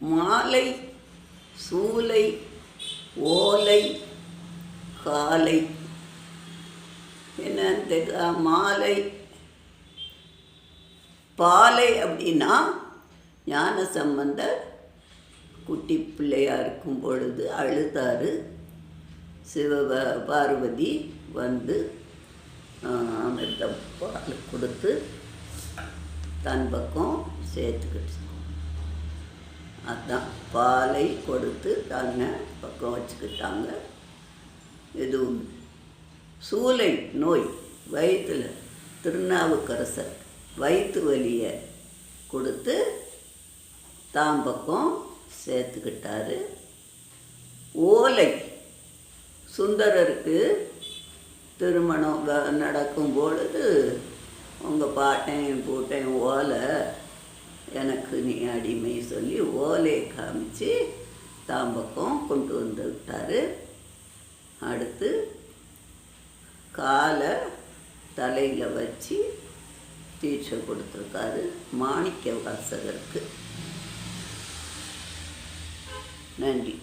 மாலை சூலை ஓலை காலை. என்ன மாலை? பாலை அப்படின்னா ஞான சம்பந்தர் குட்டி பிள்ளையாக இருக்கும் பொழுது அழுதாரு. சிவ பார்வதி வந்து அமிர்த பால் கொடுத்து தன் பக்கம் சேர்த்துக்கிட்டு அதுதான் பாலை கொடுத்து தன்னை பக்கம் வச்சுக்கிட்டாங்க. எதுவும் சூளை நோய் வயிற்றில் திருநாவுக்கரசர் வயிற்று வலியை கொடுத்து தான் பக்கம் சேர்த்துக்கிட்டாரு. ஓலை சுந்தரருக்கு திருமணம் நடக்கும் பொழுது உங்கள் பாட்டையும் பூட்டையும் ஓலை எனக்கு நீ அடிமை சொல்லி ஓலையை காமிச்சு தாம்பக்கம் கொண்டு வந்து விட்டார். அடுத்து காலை தலையில் வச்சு தீட்சை கொடுத்துருக்காரு மாணிக்க வாசகருக்கு நன்றி.